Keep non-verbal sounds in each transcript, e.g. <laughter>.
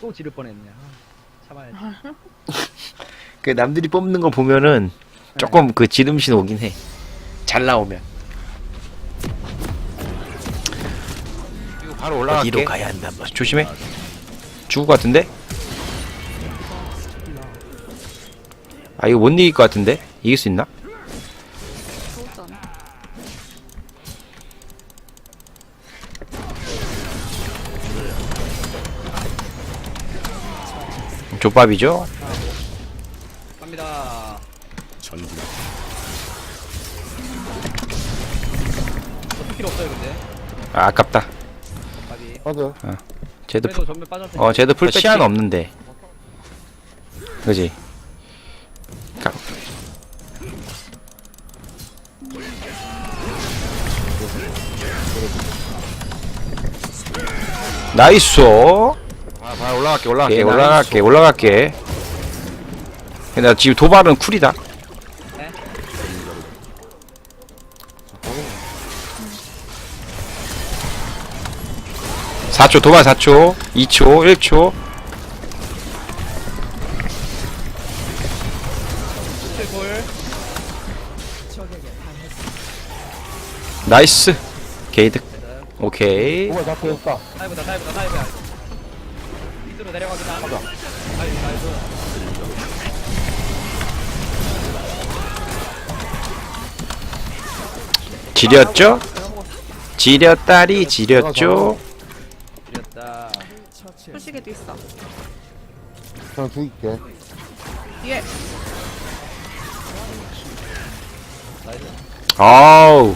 또 지를 뻔했네. 아, 참아야지. <laughs> 그 남들이 뽑는 거 보면은 조금 그 지름신 오긴 해. 잘 나오면. 이거 바로 올라갈게. 어디로 가야 한단 말 조심해. 죽을 것 같은데? 아 이거 못 이길 것 같은데? 이길 수 있나? 족밥이죠? 갑니다. 전부 어떻게 필요 없어요 근데. 아, 아깝다. 답이. 맞아. 쟤도 그래도 풀, 전면 빠졌으니까. 어 쟤도 풀 그렇지. 시야는 없는데. 그지? 가. 나이스. 아, 봐 올라갈게 올라갈게 오케이, 올라갈게 올라갈게. 나 지금 도발은 쿨이다. 네? 사초 도발 4초 2초 1초 골. 나이스 게이득 오케이 도발 잡혀 있다. 타이브다 타이브다 타이브야. 내려가긴 하다. 타이브 타이브. 지렸죠? 지렸다리 지렸죠? 이렸다. 풀시계도 있어. 그냥 죽일게. 뒤에 나이스. 아우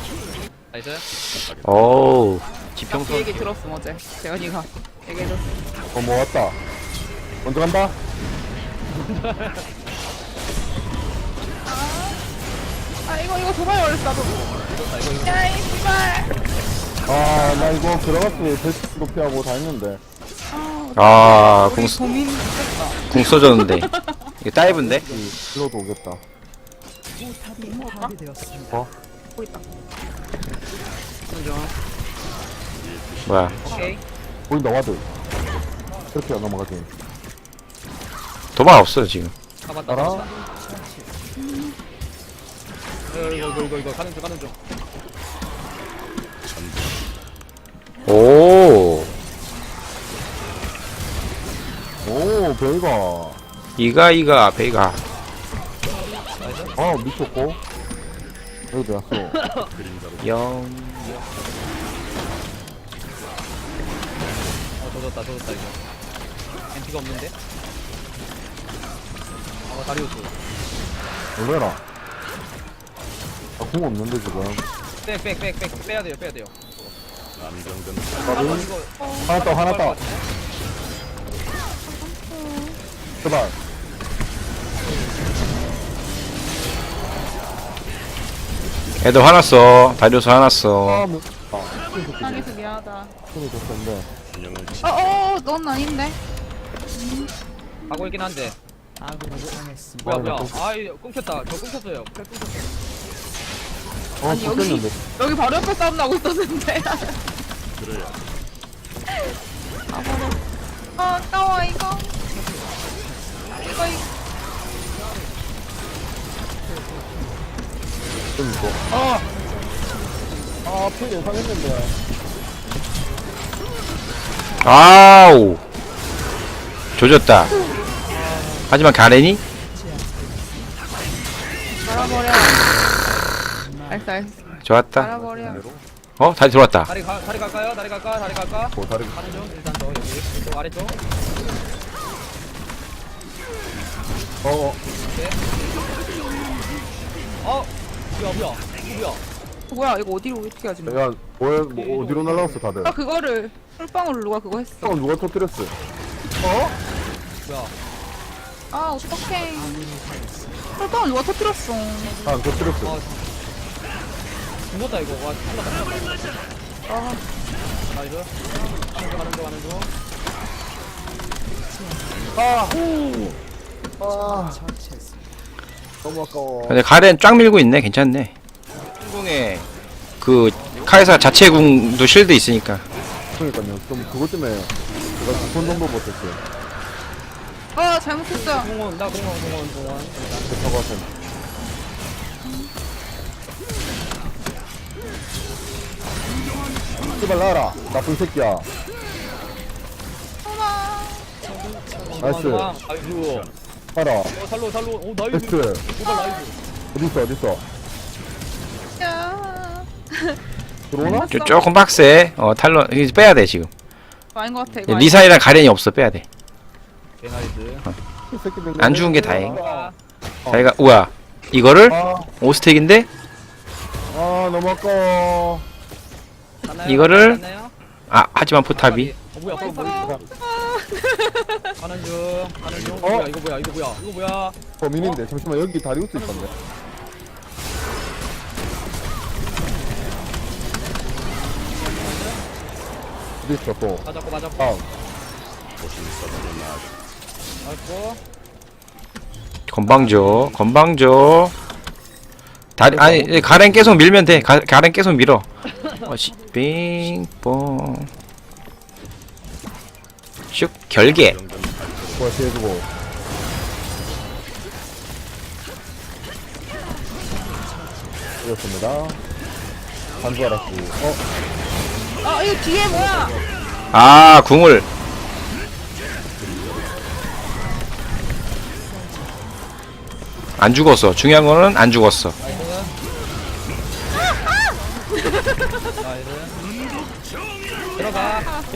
나이스. 어우 그 지평선 얘기 들었음 어제 재현이가 얘기해줬어. 어, 뭐 왔다. 먼저 간다. 아 이거 이거 도발 걸렸어 나도. 야이 씨발. 아, 나 이거 들어갔으면 베스트 높이하고 다 했는데. 아 궁, 고민. 궁 써줬는데 이거 다이브인데? 이 슬로도 오겠다. 어? 있다. 뭐야 오케이. 보인다, 와드. 그렇게 안 넘어가지. 도발 없어요 지금 가봤다. 알아? 가봤다. 이거 이거 이거 이거 가는 중 가는 중. 오 오, 베이가. 이가 이가 베이가 아, 미쳤고. 여기 왔어. <laughs> 영어 조졌다 조졌다 이거. 엔티가 없는데? 아 다리우스. 놀래라. 아, 궁 없는데, 지금. 백백백백 빼야 돼요 빼야 돼요. 남정된 아 응? 이거 하나 떠, 하나 떠. 제발. 애들 화났어 다리우스 아, 화났어 뭐. 아, 미안하다. 힘이 좋던데. 균형을 어어 넌 아닌데. 가고 있긴 한데. 뭐야 뭐야. 아이 끊겼다. 저 끊겼어요. 팔 끊겼어. 어, 아니, 여기- 좋겠는데. 여기 바로 옆에 싸움 나고 있었는데. 아 바로. 아 아까워 이거. 이거 이거. 좀 있고. 아! 아, 필 예상했는데. 아우 조졌다 하지만 가렌이 말아버려. 알았어 알았어. 좋았다 말아버려. 어 다시 들어왔다 다리 가 다리 갈까요? 다리 갈까? 다리 갈까? 뭐, 다리. 가는 중 일단 저 여기 저 아래쪽. 어, 어. 어 뭐야 뭐야 뭐야. 뭐야 이거 어디로 어떻게 하지? 내가, 뭐, 뭐, 어디로 날라갔어, 다들? 아 그거를 솔방울로 누가 그거 했어. 형, 누가 터뜨렸어? 뭐야. 아 어떡해. 솔방울 누가 터뜨렸어. 아, 안 터뜨렸어. 아 죽었다 이거. 와 한다 한다. 아 나이스. 가는 중 가는 중 가는 중. 아! 아! 너무 아까워. 근데 가렌 쫙 밀고 있네 괜찮네 궁에 그 카이사 자체 궁도 실드 있으니까 그러니까요. 좀 그것 때문에 제가 두번 정도 못했어요. 어 잘못했어 공원 나 공원 공원 공원 저것은. 제발 나와라. 나쁜 새끼야. 나이스. 아이고 가라. 어 살로 살로 오 나이스 베스트. 누가 나이스 어딨어, 어딨어. 야 들어오나? 조, 조금 빡세. 어 탈론 이거 빼야 돼 지금. 아닌 것 같아 이거 리사이랑 가렌이 없어 빼야 돼. 개 나이스 이 새끼들. 안 죽은 게 다행. 아, 자기가 우와 이거를 아, 오스텍인데 아, 너무 아까워. 가나요? 이거를- 가나요? 아 하지만 포탑이 어 뭐야 아이고. 포탑이 가는 중 가는 중 어? 뭐야 이거 뭐야 이거 뭐야 이거 뭐야 범인인데. 잠시만, 여기 다리 우스 있던데. 어딨어, 또. 맞았고 맞았고 다음. 맞고 건방져 건방져. 다리 아니 이 가렌 계속 밀면 돼. 가, 가렌 계속 밀어. <laughs> 어시 빙뽕. 슉 결계. 해주고. 이렇습니다. 반주 알았고. 어, 아 이거 뒤에 뭐야? 아 궁을 안 죽었어. 중요한 거는 안 죽었어.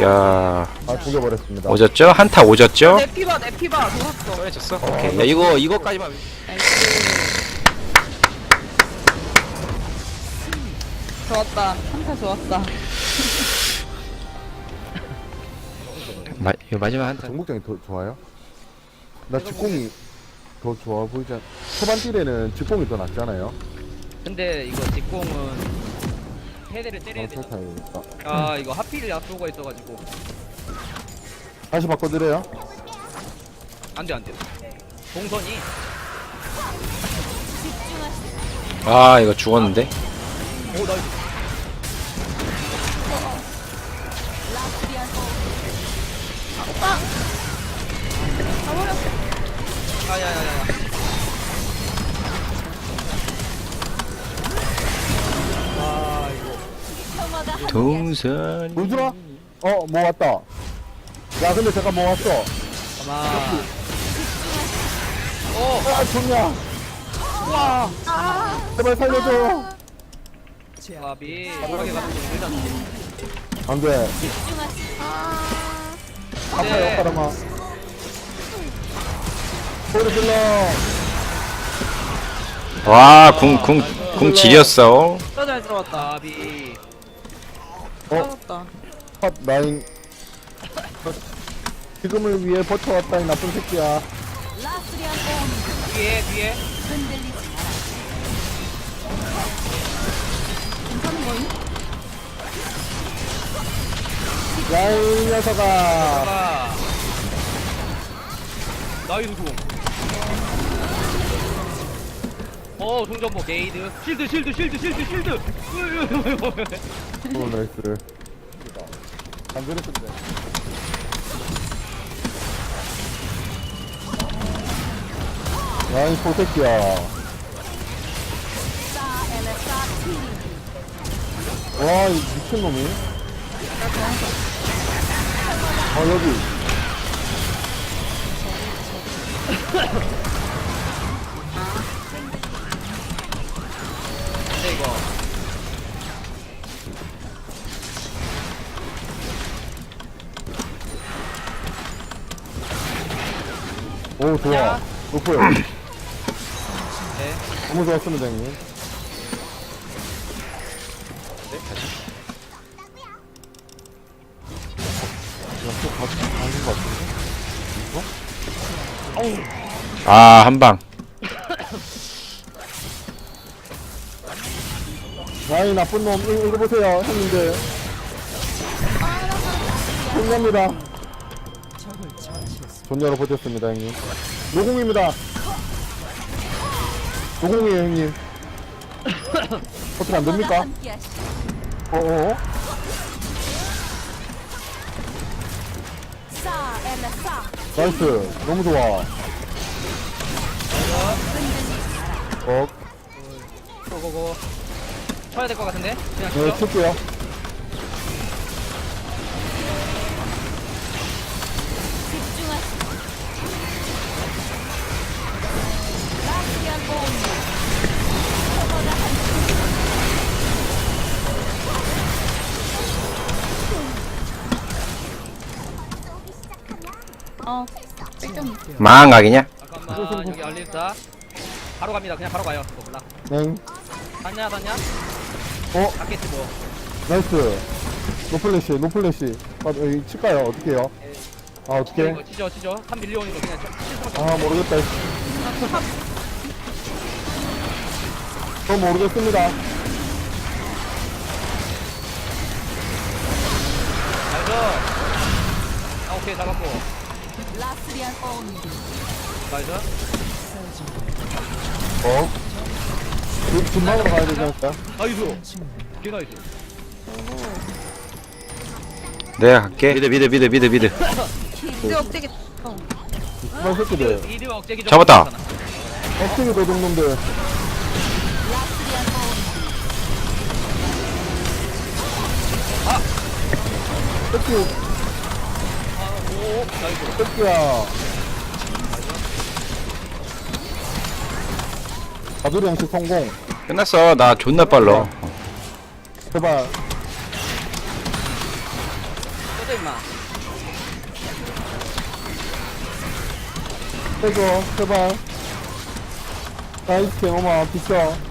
야. 아, 죽여버렸습니다. 오졌죠? 한타 오졌죠? 내 피봐 내 피봐 돌았어. 해줬어? 오케이. 야 이거 이거까지만 좋았다. 한타 좋았다. 마, 이거 마지막 한타. 정복장이 더 좋아요? 나 직공이 더 좋아 보이지 않... 초반 딜에는 직공이 더 낫잖아요? 근데 이거 뒷공은 헤드를 때려야 어, 되잖아. 아. 이거 하필 야쏘가 있어가지고. 다시 바꿔드려요? 안돼 안돼. 동선이. 아 이거 죽었는데? 오나 아야야야야 아 이거 동선 보여주라? 어, 뭐 왔다. 야, 근데 잠깐 뭐 왔어. 가만 아, 좋냐? 와. 제발 살려줘. 밥이 빠르게 가는 게 일단 안 돼. 아파요, 사람아. 소리 질러. 와 궁 궁 궁 지렸어 진짜 잘 들어왔다 밥이 어, 팟 나인. 지금을 위해 버텨왔다, 이 나쁜 새끼야. 뒤에 뒤에 야, 이 녀석아. 아 나이스 좀. 어 동전보 게이드 실드 실드 실드 실드 실드 오, 나이스. 안 그랬던데. 야, 이 소새끼야. 와, 이 미친놈이. 어, 여기. <laughs> 오, 좋아. 높아요. 네 너무 좋았습니다, 형님. 아 한 방 아이, 나쁜 놈. 이거, 이거 보세요, 형님들. 존냐입니다. 존냐로 버텼습니다, 형님. 노공입니다. 노공이에요, 형님. 어떻게 안 됩니까? 어어? 싸 엘라 싸 나이스. 너무 좋아. 어, 고고고. 쳐야 될 것 같은데? 그냥 네. 칠게요. 어, 뺄좀 망각이냐? 잠깐만 여기 알리스타. 바로 갑니다. 그냥 바로 가요. 그거 몰라. 네. 봤냐 봤냐? 어, 갔겠지 뭐. 나이스. 노플래시, 노플래시. 아, 여기 칠까요? 어떻게 해요? 아, 어떻게? 이거 치죠 치죠. 한 밀리온인 거 그냥 쳐- 칠 수밖에 아, 모르겠다. 저 모르겠습니다. 알죠? 아 오케이 잡았고. 나이스. 어? 그, 금방으로 가야 되지 않을까? 나이스. 개 나이스. 내가 갈게. 미드 미드 미드 미드 미드. 이제 어. 이발 새끼들. 이리 억제기 좀 잡았다. 억지기 도둑놈들. 나이스. 새끼야. 가두리 양식 성공. 끝났어. 나 존나 빨라. 제발. 쏘자 임마. 해줘, 제발. 나이스, 개놈아, 비켜.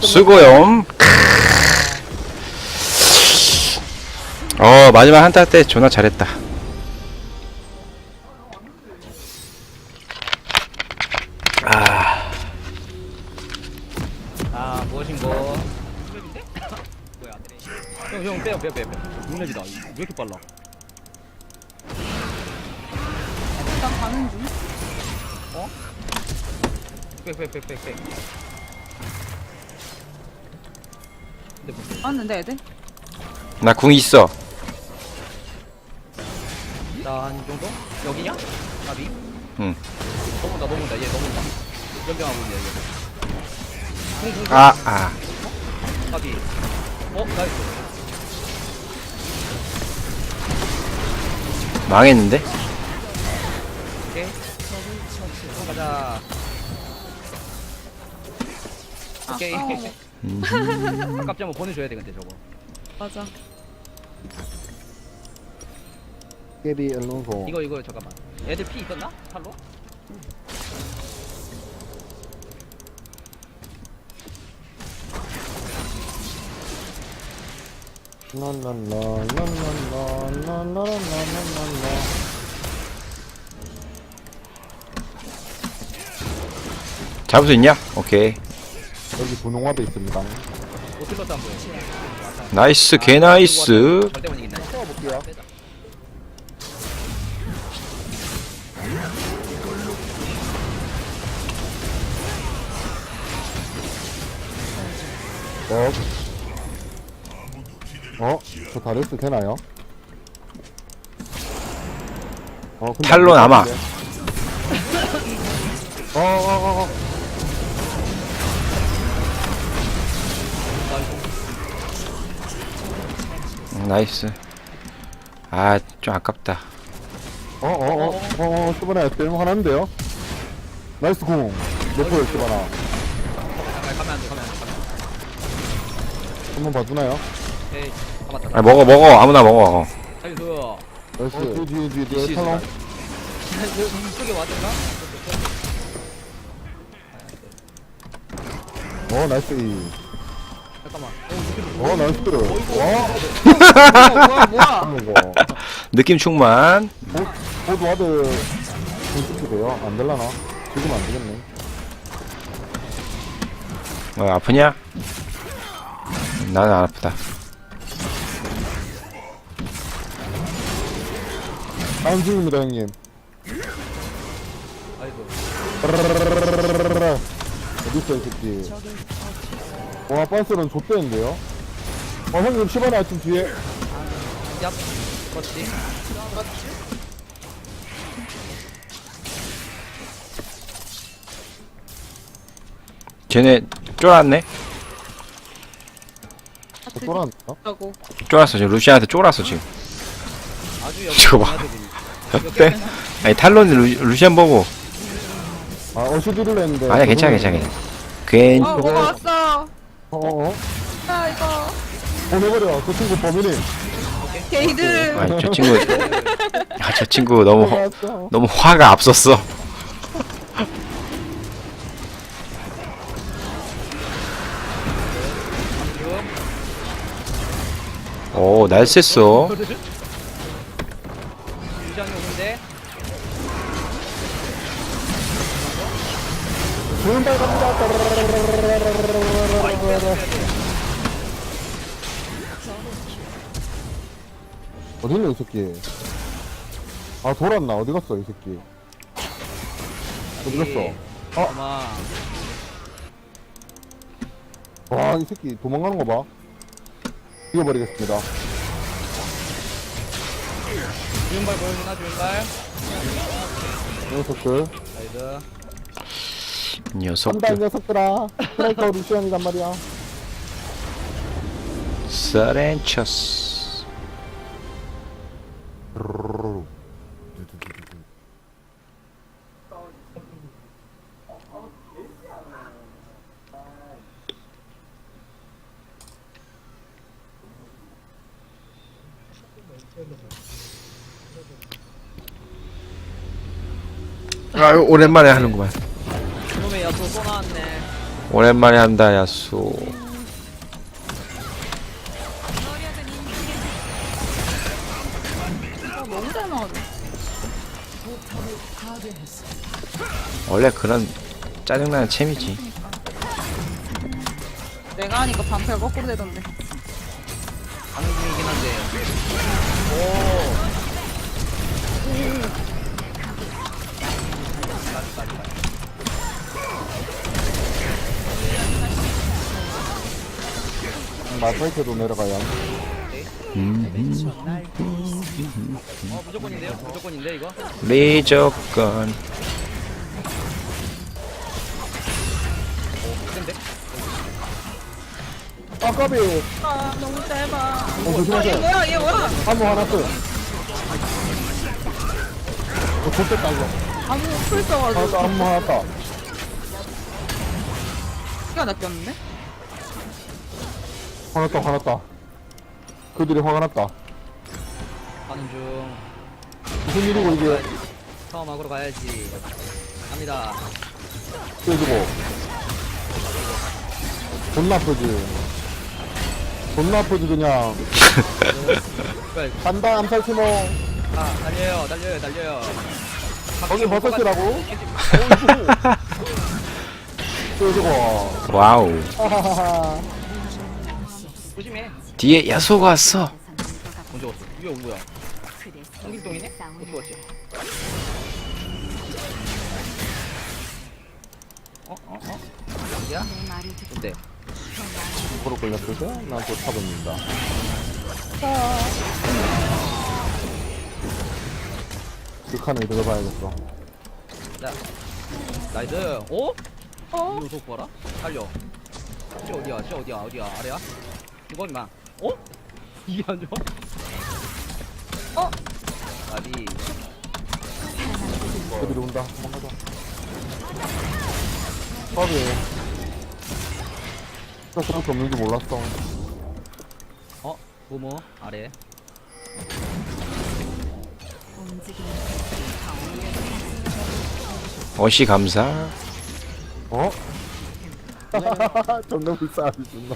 수고용. 어 마지막 한타 때 존나 잘했다. 아 아 무엇인고? 형형 빼요 빼요 빼요 빼요. 룩랩이다. 왜 이렇게 빨라? 일단 가는 중. 빽빽빽빽 빽. 근 뭐 왔는데 애들? 나 궁 있어. 나한 정도? 여기냐? 나비? 응. 넘어온다 넘어온다 얘 넘어온다. 연병하고 있네 얘. 쿵쿵쿵. 아 아. 나비. 어 나이스. 망했는데? 오케이. 가자. 오케이. 아, 음. <laughs> 아깝지 한번 보내줘야 돼 근데 저거. 맞아. 깨비 엘론소. 이거 이거 잠깐만. 애들 피 있었나? 팔로? 랄랄랄랄랄랄랄랄랄랄랄. 잡을 수 있냐? 오케이. 여기 분홍화도 있습니다. 나이스 개 나이스. 절대 못 이긴다. 볼게요. 어? 어? 저 다리우스 되나요? 어, 근데 탈론 안 아마. 되는데. 나이스. 아 좀 아깝다. 어, 어, 어, 어, 어, 수바나 게임 하나인데요? 나이스 공. 몇 포였, 수바나? 아, 가면 안 돼, 가면 안 돼, 가면 안 한번 봐주나요? 돼. 오케이. 아, 맞다. 아 먹어 먹어 아무나 먹어. 어. 나이스. 나이스. 어, 뒤에, 뒤에, 뒤에, 이씨, 탈론. 이쪽에 와든가? 어, 나이스. 이. 잠깐만. 어, 나이스. 어, 뭐야 뭐야? 한번 <laughs> 거. 느낌 충만. 호두 와드 공식이 돼요? 안 될라나? 지금 안 되겠네. 어 아프냐? 나는 안 아프다. 다음 중입니다, 형님. 아이고. 따라라라라라라라. 어딨어 이 새끼 와 빤스는 좆대는데요? 어 형님 10원 아침 뒤에. 얍 그렇지. 쟤네 쫄았네? 어, 쫄았나? 하고. 쫄았어. 지금 루시안한테 쫄았어 지금. 아주 <laughs> 저거 봐. 어때? 아니 탈론이 루, 루시안 보고. 아 어시드를 했는데. 아니야 괜찮아 괜찮아 괜찮아. 괜어 뭐가 왔어 어어어 아 이거. 보내버려. 그 친구 범인이. 게이들 아니 저 친구 아 저 친구 너무 화- 왔어 너무 화가 앞섰어. <laughs> 오 날샜어. 유장이 오는데 갑니다 어딨냐 이 새끼. 아 돌았나? 어디 갔어 이 새끼? 어디 갔어? 아마 와 이 새끼 도망가는 거봐. 이겨버리겠습니다. 주윤발 보여주나 주윤발? 이 녀석들. 나이스. 한다 이 녀석들 녀석들아. 스트라이커 루시안이란 말이야. 서렌처스 아유 오랜만에 하는구만. 그놈의 야수 또 나왔네. 오랜만에 한다 야수 원래 그런 짜증나는 챔이지. 내가 하니까 방패가 거꾸로 되던데. 방금 중이긴 한데. 마사이트도 내려가야 어 무조건인데요? 무조건인데 이거? 리조건 근데 아 까비 아 너무 짧아. 어 아, 얘 조심하세요. 뭐야 얘 뭐야? 하나 떠 어, 좋겠다 이거 아무 풀 써가지고. 키가 낚였는데? 하나 떠 하나 떠 그들이 화가 났다. 가는 중. 무슨 일이고 이게? 처음 막으러 가야지. 갑니다. 떼주고 존나 아프지 존나 아프지 그냥 <laughs> 간다 암살티모 아 달려요 달려요 달려요 거기 버섯이라고? 떼주고 <laughs> 와우 하하하하 <laughs> 조심해 뒤에 야수가 왔어 언제 왔어 이게 뭐야 홍길동이네? 어떻게 왔지? 어? 어? 어? 어디야? 어때? 도로 걸렸을 때난또 타봅니다. 그 칸을 들어봐야겠어. 자 나이스. 어? 어? 이거 속 봐라? 달려. 저 어디야? 저 어디야? 어디야? 아래야? 이거 임마. 어? <laughs> 이게 안 좋아? 어? 아니. 그들이 온다? 도망가자. 밥이 나 그렇게 없는 줄 몰랐어. 어? 부모? 아래? 어시 감사? 어? <laughs> 존나 불쌍하지 존나.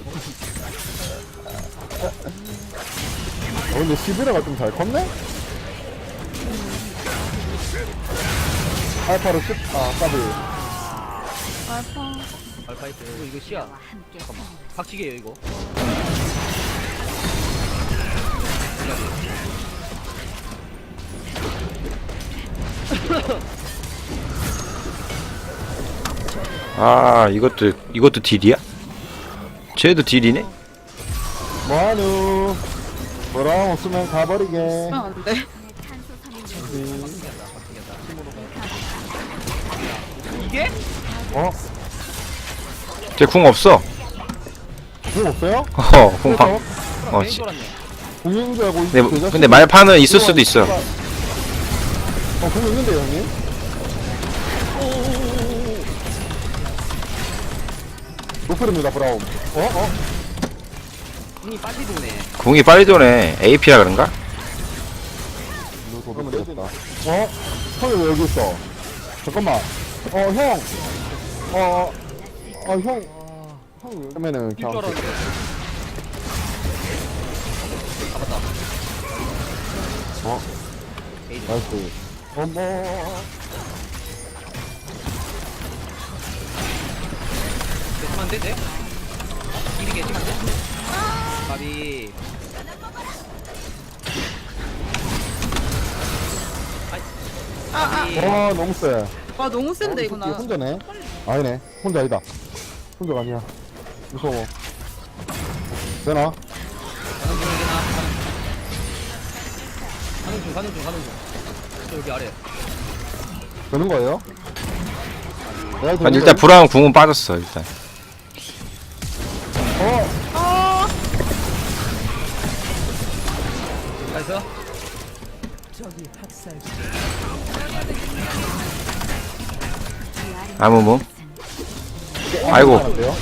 어 근데 시비라가 좀 잘 컸네? 알파로 10, 아 까비. 알파 알파이트 이거 이거 시야 잠깐만 박치기에요 이거 아 이것도 이것도 딜이야? 쟤도 딜이네? 뭐하누 뭐랑 없으면 가버리게 아, 안 돼. 이게? 어? 쟤궁 없어 궁 없어요? 어 궁팡 어, 괜히 씨. 돌았네. 궁인 줄 알고 근데, 그 자식- 근데 말파는 있을 수도 있어 어, 궁 있는데요, 형님? 노플입니다, 브라움. 어? 어? 이미 빨리 도네. 궁이 빨리 도네 AP라 그런가? 그러면 되겠다. 어? 형이 왜 여기 있어? 잠깐만. 어, 형. 어, 어, 형. 형, 왜- 그러면은, 뛸줄 그냥. 알았는데. 잡았다. 어? 나이스. 어머. 개지면 안 되지? 일이 개지면 안 돼? 가비. 아, 아. 가비. 와, 너무 세. 와, 너무 센데, 어, 이거 이 나. 혼자네? 아니네. 혼자 아니다. 혼자가 아니야. 무서워. 되나? 가는 중, 가는 중, 가는 중. 저 여기 아래. 되는 거예요? 내가 일단 거예요? 브라운 궁은 빠졌어 일단 어, 어, 나이스. 아무무 아이고. 괜찮은데요?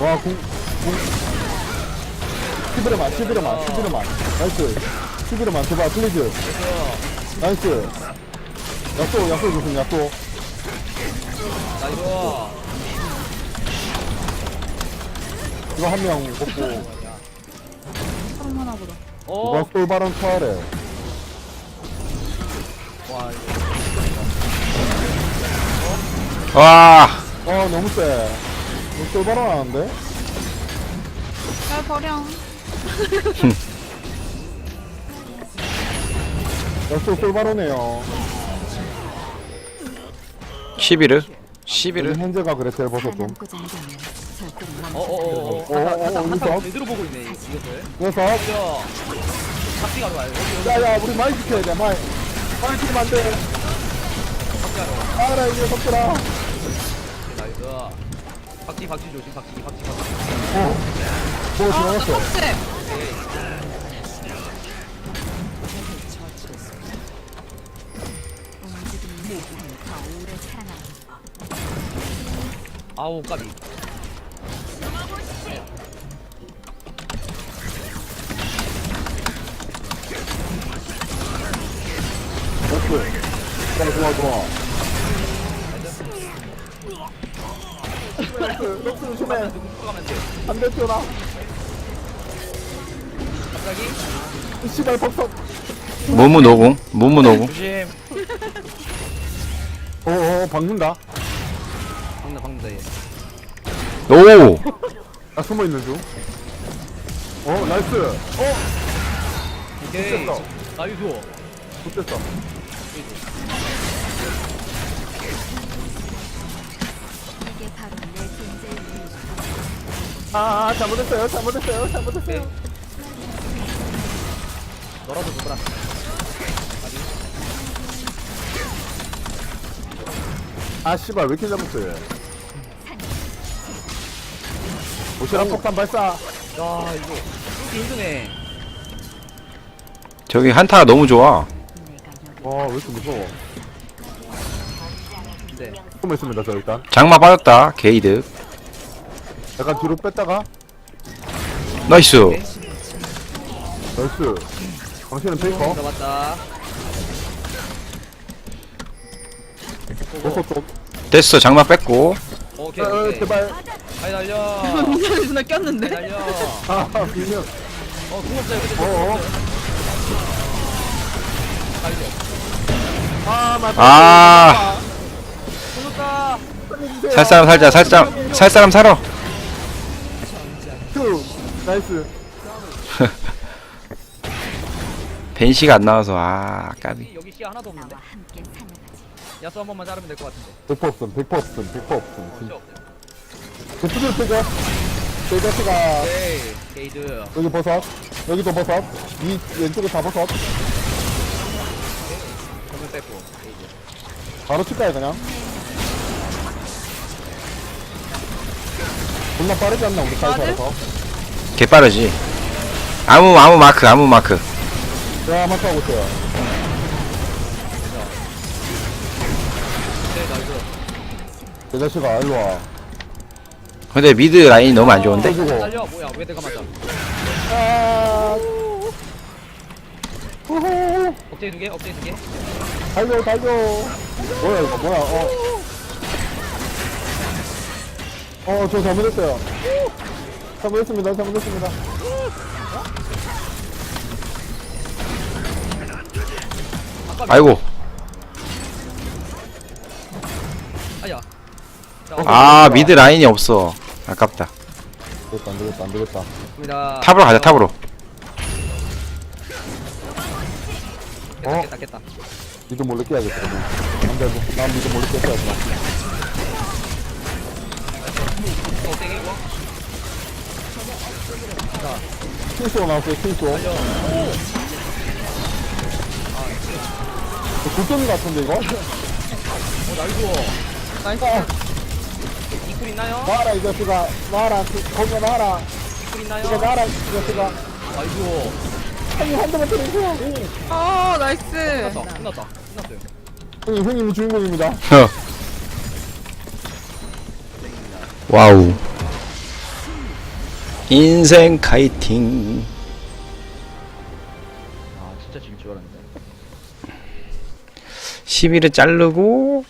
와, 궁, 궁. 11회만, 11회만, 11회만. 나이스. 11회만, 제발, 플리즈. 나이스. 약소, 약소 조심, 약소. 나이스. 이거 한명 먹고. 할만하 보다. 어. 이거 솔바람 초아래. 와, 이거. 와 어, 너무 세. 솔바람 하는데? 잘 버려. 약소 솔바로네요. 11을 여기 11을 현재가 그래, 제일 버섯 좀. 어, 어, 어, 어. 어, 어, 한타, 한타, 어, 한타 여기서? 제대로 보고 있네, 이것을. 그래서, 저, 잡기 가러 가요. 여기, 여기, 야, 야, 우리 많이 지켜야 돼, 많이. 많이 지키면 안 돼. 잡기 가러 가. 알아, 이제 섞더라. 박지, 박지 조심, 박지, 박지, 박지. 어. 뭐, 아, 나. 턱집. 아우, 까비. 오케이. 좋아, 좋아, 좋아. 럭스 조심해. 가면 돼? 반대 뛰어나. 갑자기? 이 씨발 버섯. 무무 노궁 무무 노궁 조심. 어어 박는다. 박나, 박는다, 얘. 오 나 숨어 있는 중. 어 나이스. 어 오케이. 됐어. 나이스. 좋됐어. 아 잘못했어요. 잘못했어요. 잘못했어요. 너라도 누구라. 아 씨발 왜 이렇게 잘못해? 오시랑 폭탄 발사. 야, 이거. 이렇게 힘드네. 저기 한타가 너무 좋아 어왜 이렇게 무서워? 근데. 숨어 있습니다 저 일단. 장마 빠졌다 게이드 약간 뒤로 뺐다가 나이스 나이스. 당신은 페이커. 버섯 쪽. 됐어 장마 뺐고 오케이, 어, 오케이. 제발. 빨리 달려. 민현이 누나 빨리 꼈는데? 달려. 아 비면. 어, 궁 없어요. 근데 어어. 돼. 아 맞다. 아 궁었다. 살 사람 살자 살 사람 살 사람 살아 큐. 나이스. <laughs> 벤시가 안 나와서 아 까비. 여기 씨 하나도 없는데. 야수 한 번만 자르면 될 것 같은데. 100% 없음 100% 없음 100% 없음 뜨죠 이 자식아 오케이 게이드. 여기 버섯. 여기도 버섯. 이 왼쪽에 다 버섯. 전면 뺐고 게이드. 바로 칠까요 그냥 존나 빠르지 않나 우리 사이사에서 개 빠르지. 아무 아무 마크 아무 마크. 제가 한번 하고 있어요. 이 자식아 일로와. 근데 미드 라인이 너무 안 좋은데? 해주고 달려. 뭐야 왜 내가 맞아? 아. 우후. 억제기 두개 억제기 두개. 달려 달려. 뭐야 이거 뭐야 어 어, 저 잘못했어요. 잘못했습니다. 잘못했습니다. 아이고 아야 자, 아 미드 라인이 없어 아깝다 되겠다, 안 되겠다, 안 되겠다. 입니다 탑으로 가자 탑으로 깼다 어? 깼다 깼다 니도 몰래 깨야겠다. 그러면. 안 돼, 난 니도 몰래 깼어야지. 킹스로 나왔어요, 킹스로. 국경이 같은데, 이거? 어 나이스 나이스. 이쿨 있나요? 나와라, 이 자식아. 나와라, 그, 거기 나와라. 이쿨 이거 있나요? 나와라, 이 자식아. 아이고 형님, 한 대만 때리세요. 어, 나이스. 끝났다 끝났다 끝났어요 형님, 형님이 주인공입니다. 어. 와우 인생 카이팅. 아 진짜 질 줄 알았는데 11을 자르고